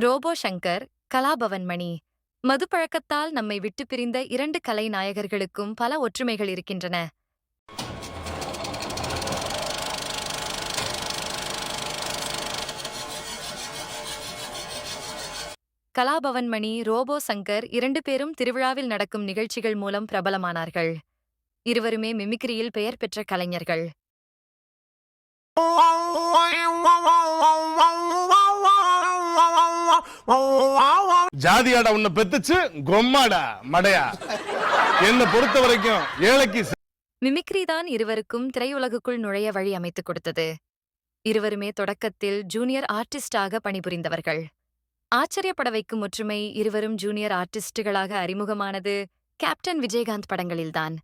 Robot Shankar Kalabhavan Mani மதுப்பழக்கத்தால் நம்மை விட்டு பிரிந்த இரண்டு கலை நாயகர்களுக்கும் பல ஒற்றுமைகள் இருக்கின்றன. கலாபவன் மணி ரோபோ சங்கர் இரண்டு பேரும் திருவிழாவில் நடக்கும் நிகழ்ச்சிகள் மூலம் பிரபலமானார்கள். இருவருமே மிமிக்ரியில் பெயர் பெற்ற கலைஞர்கள். ஜாதியாடா உன்னை பெத்துச்சு கொம்மாடா மடையா. என்ன பொறுத்த வரைக்கும் ஏழைக்கு மிமிக்ரி தான் இருவருக்கும் திரையுலகுக்குள் நுழைய வழி அமைத்துக் கொடுத்தது. இருவருமே தொடக்கத்தில் ஜூனியர் ஆர்டிஸ்டாக பணிபுரிந்தவர்கள். ஆச்சரியப்பட வைக்கும் ஒற்றுமை இருவரும் ஜூனியர் ஆர்டிஸ்டுகளாக அறிமுகமானது கேப்டன் விஜயகாந்த் படங்களில்தான்.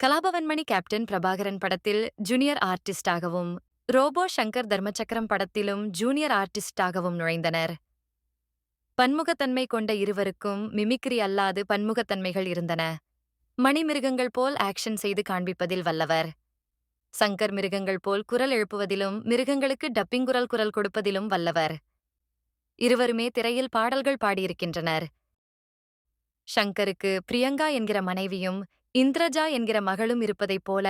கலாபவன்மணி கேப்டன் பிரபாகரன் படத்தில் ஜூனியர் ஆர்டிஸ்டாகவும் ரோபோ சங்கர் தர்மச்சக்கரம் படத்திலும் ஜூனியர் ஆர்டிஸ்டாகவும் நுழைந்தனர். பன்முகத்தன்மை கொண்ட இருவருக்கும் மிமிக்ரி அல்லாது பன்முகத்தன்மைகள் இருந்தன. மணிமிருகங்கள் போல் ஆக்ஷன் செய்து காண்பிப்பதில் வல்லவர். சங்கர் மிருகங்கள் போல் குரல் எழுப்புவதிலும் மிருகங்களுக்கு டப்பிங் குரல் குரல் கொடுப்பதிலும் வல்லவர். இருவருமே திரையில் பாடல்கள் பாடியிருக்கின்றனர். ஷங்கருக்கு பிரியங்கா என்கிற மனைவியும் இந்திரஜா என்கிற மகளும் இருப்பதைப் போல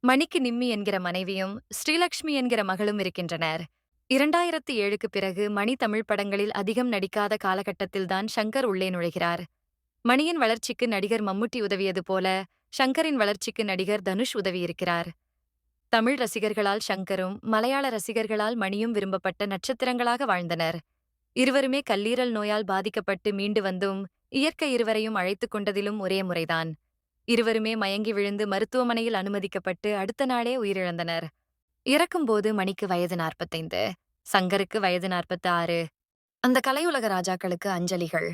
மணிக்கு நிம்மி என்கிற மனைவியும் ஸ்ரீலக்ஷ்மி என்கிற மகளும் இருக்கின்றனர். இரண்டாயிரத்து ஏழுக்கு பிறகு மணி தமிழ் படங்களில் அதிகம் நடிக்காத காலகட்டத்தில்தான் ஷங்கர் உள்ளே நுழைகிறார். மணியின் வளர்ச்சிக்கு நடிகர் மம்முட்டி உதவியது போல ஷங்கரின் வளர்ச்சிக்கு நடிகர் தனுஷ் உதவியிருக்கிறார். தமிழ் ரசிகர்களால் ஷங்கரும் மலையாள ரசிகர்களால் மணியும் விரும்பப்பட்ட நட்சத்திரங்களாக வாழ்ந்தனர். இருவருமே கல்லீரல் நோயால் பாதிக்கப்பட்டு மீண்டு வந்தும் இயற்கை இருவரையும் அழைத்துக் கொண்டதிலும் ஒரே முறைதான். இருவருமே மயங்கி விழுந்து மருத்துவமனையில் அனுமதிக்கப்பட்டு அடுத்த நாளே உயிரிழந்தனர். இறக்கும்போது மணிக்கு வயது நாற்பத்தைந்து சங்கருக்கு வயது நாற்பத்தி ஆறு அந்த கலையுலக ராஜாக்களுக்கு அஞ்சலிகள்.